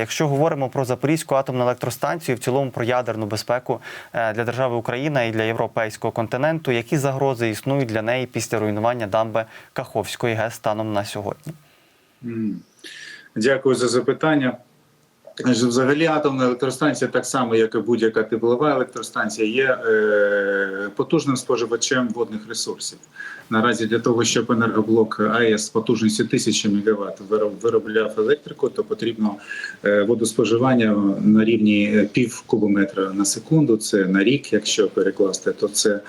Якщо говоримо про Запорізьку атомну електростанцію, в цілому про ядерну безпеку е, для держави Україна і для європейського континенту, які загрози існують для неї після руйнування дамби Каховської ГЕС станом на сьогодні? Дякую за запитання. Взагалі атомна електростанція, так само як і будь-яка теплова електростанція, є е, потужним споживачем водних ресурсів. Наразі для того, щоб енергоблок АЕС з потужністю 1000 МВт виробляв електрику, то потрібно е, водоспоживання на рівні е, пів кубометра на секунду. Це на рік, якщо перекласти, то це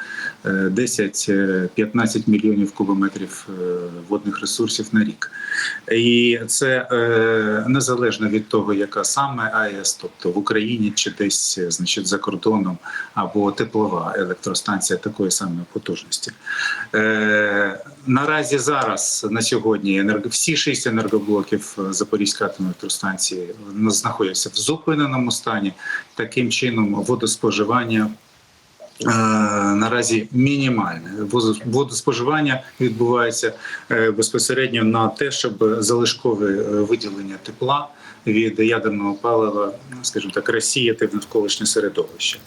е, 10-15 мільйонів кубометрів е, водних ресурсів на рік. І це е, незалежно від того, яка саме АЕС, тобто в Україні чи десь е, значить, за кордоном, або теплова електростанція такої самої потужності. Е, наразі зараз на сьогодні енерго, всі шість енергоблоків Запорізької атомної електростанції е, знаходяться в зупиненому стані. Таким чином, водоспоживання Е, наразі мінімальне. Водоспоживання відбувається безпосередньо на те, щоб залишкове виділення тепла від ядерного палива, ну, скажімо так, розсіяти в навколишнє середовище.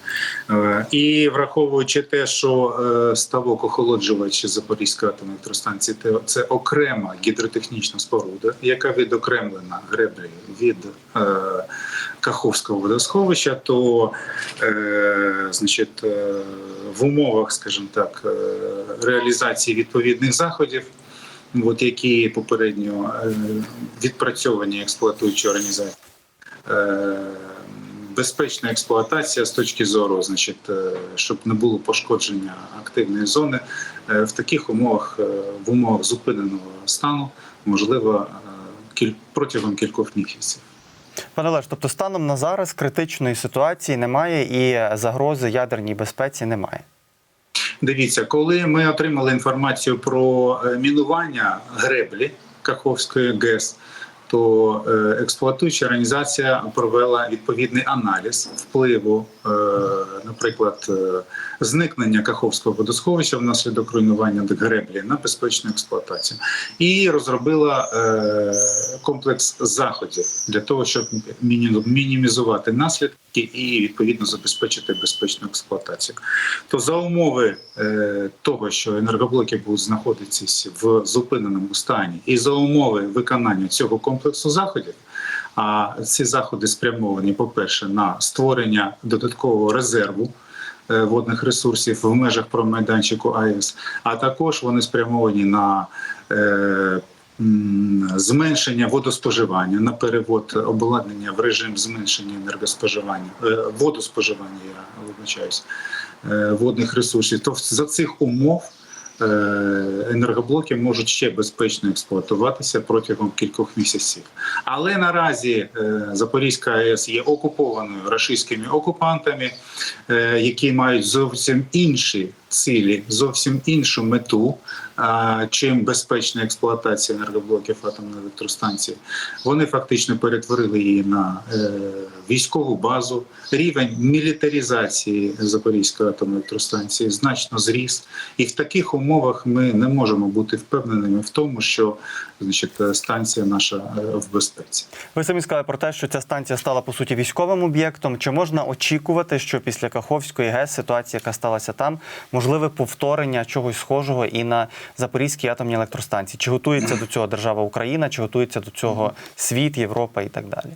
Е, І враховуючи те, що е, ставок охолоджувач Запорізької атомної електростанції це окрема гідротехнічна споруда, яка відокремлена греблею від е, Каховського водосховища, то значить, в умовах, скажімо так, реалізації відповідних заходів, от які попередньо е, відпрацьовані експлуатуючі організації. Е, Безпечна експлуатація з точки зору, значить, е, щоб не було пошкодження активної зони, в таких умовах, в умовах зупиненого стану, можливо, протягом кількох місяців. Пане Олеж, тобто станом на зараз критичної ситуації немає і загрози ядерній безпеці немає. Дивіться, коли ми отримали інформацію про е, мінування греблі Каховської ГЕС, то е, експлуатуюча організація провела відповідний аналіз впливу, е, наприклад, е, зникнення Каховського водосховища внаслідок руйнування греблі на безпечну експлуатацію, і розробила комплекс заходів для того, щоб мінімізувати наслідки і відповідно забезпечити безпечну експлуатацію. То за умови того, що енергоблоки будуть знаходитися в зупиненому стані, і за умови виконання цього комплексу заходів. А ці заходи спрямовані, по-перше, на створення додаткового резерву е, водних ресурсів в межах промайданчику АЕС, а також вони спрямовані на е, зменшення водоспоживання, на перевод обладнання в режим зменшення енергоспоживання, е, водоспоживання, я вибачаюсь, водних ресурсів. То за цих умов енергоблоки можуть ще безпечно експлуатуватися протягом кількох місяців. Але наразі е, Запорізька АЕС є окупованою рашистськими окупантами, е, які мають зовсім інші цілі, зовсім іншу мету, чим безпечна експлуатація енергоблоків атомної електростанції. Вони фактично перетворили її на е, військову базу. Рівень мілітарізації Запорізької атомної електростанції значно зріс, і в таких умовах ми не можемо бути впевненими в тому, що значить, станція наша е, в безпеці. Ви самі сказали про те, що ця станція стала по суті військовим об'єктом. Чи можна очікувати, що після Каховської ГЕС ситуація, яка сталася там, можливе повторення чогось схожого і на Запорізькій атомній електростанції? Чи готується до цього держава Україна, чи готується до цього світ, Європа і так далі?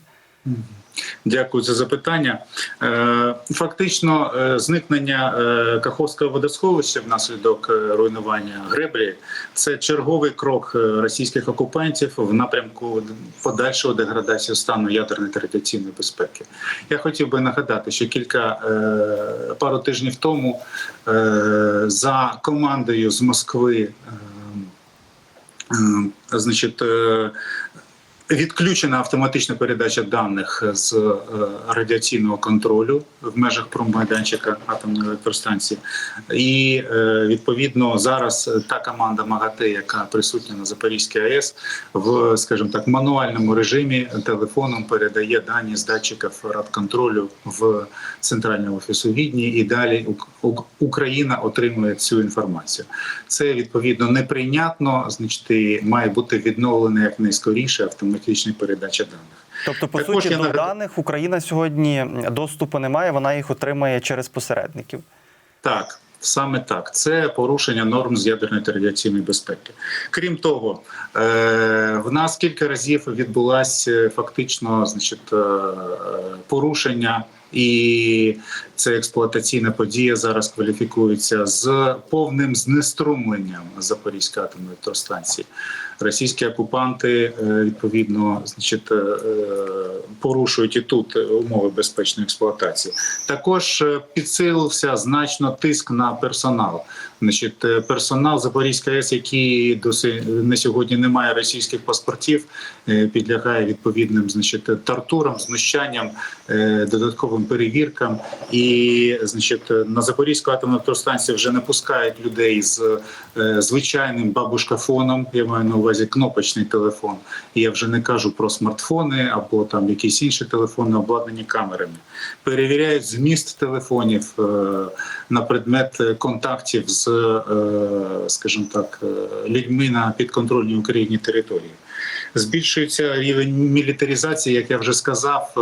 Дякую за запитання. Е, Фактично, е, зникнення е, Каховського водосховища внаслідок руйнування греблі це черговий крок російських окупантів в напрямку подальшого деградації стану ядерної та радіаційної безпеки. Я хотів би нагадати, що кілька пару тижнів тому за командою з Москви. Значить, Відключена автоматична передача даних з е, радіаційного контролю в межах промайданчика атомної електростанції, і е, відповідно зараз та команда МАГАТЕ, яка присутня на Запорізькій АЕС, в скажімо так мануальному режимі телефоном передає дані з датчиків радконтролю в центральний офіс у Відні, і далі Ук- Ук- Україна отримує цю інформацію. Це відповідно неприйнятно. Значить, має бути відновлено як найскоріше автоматична передача даних. Тобто, по Також суті, до нагадаю- даних Україна сьогодні доступу не має, вона їх отримає через посередників. Так, саме так. Це порушення норм з ядерної та радіаційної безпеки. Крім того, е, в нас кілька разів відбулася фактично значить, е, порушення. І це експлуатаційна подія зараз кваліфікується з повним знеструмленням Запорізької атомної електростанції. Російські окупанти е, відповідно значить, е, порушують і тут умови безпечної експлуатації. Також е, підсилився значно тиск на персонал. Значить, персонал Запорізької АЕС, який досі на сьогодні не має російських паспортів, підлягає відповідним значить, тортурам, знущанням, додатковим перевіркам. І значить, на Запорізьку атомну електростанцію вже не пускають людей з звичайним бабушкафоном. Я маю на увазі кнопочний телефон. І я вже не кажу про смартфони або там якісь інші телефони, обладнані камерами. Перевіряють зміст телефонів е, на предмет контактів з, е, скажімо так, е, людьми на підконтрольній Україні території. Збільшується рівень мілітаризації, як я вже сказав, е,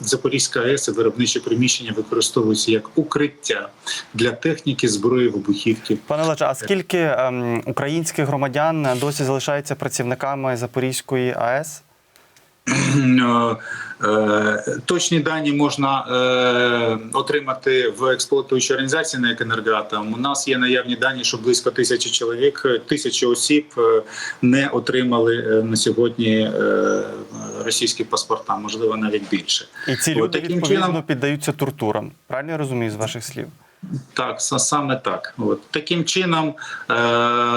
Запорізька АЕС і виробничі приміщення використовуються як укриття для техніки, зброї, вибухівки. Пане Олеже, а скільки ем, українських громадян досі залишається працівниками Запорізької АЕС? Е, Точні дані можна е, отримати в експлуатуючій організації на енергоатом. У нас є наявні дані, що близько тисячі чоловік, е, тисячі осіб не отримали на сьогодні російські паспорта, можливо, навіть більше. І ці От люди таким відповідно чином- піддаються тортурам. Правильно я розумію з ваших слів? Так, са- саме так. От таким чином, е,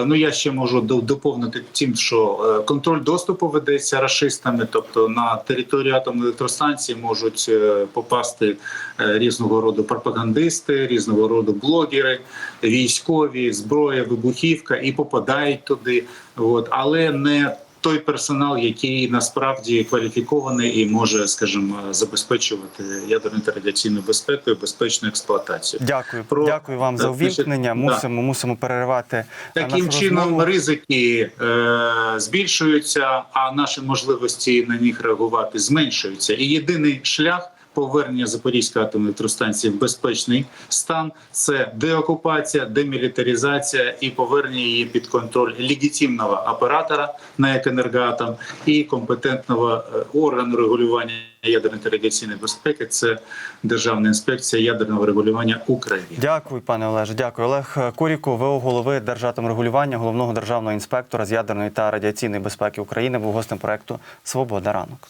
ну я ще можу до- доповнити тим, що е, контроль доступу ведеться рашистами, тобто на територію атомної електростанції можуть е, попасти е, різного роду пропагандисти, різного роду блогери, військові, зброя, вибухівка і попадають туди. От, але не той персонал, який насправді кваліфікований і може, скажімо, забезпечувати ядерну та радіаційну безпеку і безпечну експлуатацію. Дякую. Про- Дякую вам за увімкнення. да. Мусимо, мусимо переривати. е, Таким нашу чином розмову. ризики е, збільшуються, а наші можливості на них реагувати зменшуються. І єдиний шлях. Повернення Запорізької атомної електростанції в безпечний стан це деокупація, демілітаризація і повернення її під контроль легітимного оператора на «Екенергоатом» і компетентного е, органу регулювання ядерної та радіаційної безпеки. Це Державна інспекція ядерного регулювання України. Дякую, пане Олеже. Дякую. Олег Куріко, ВО голови Держатомрегулювання, головного державного інспектора з ядерної та радіаційної безпеки України, був гостем проекту Свобода ранок.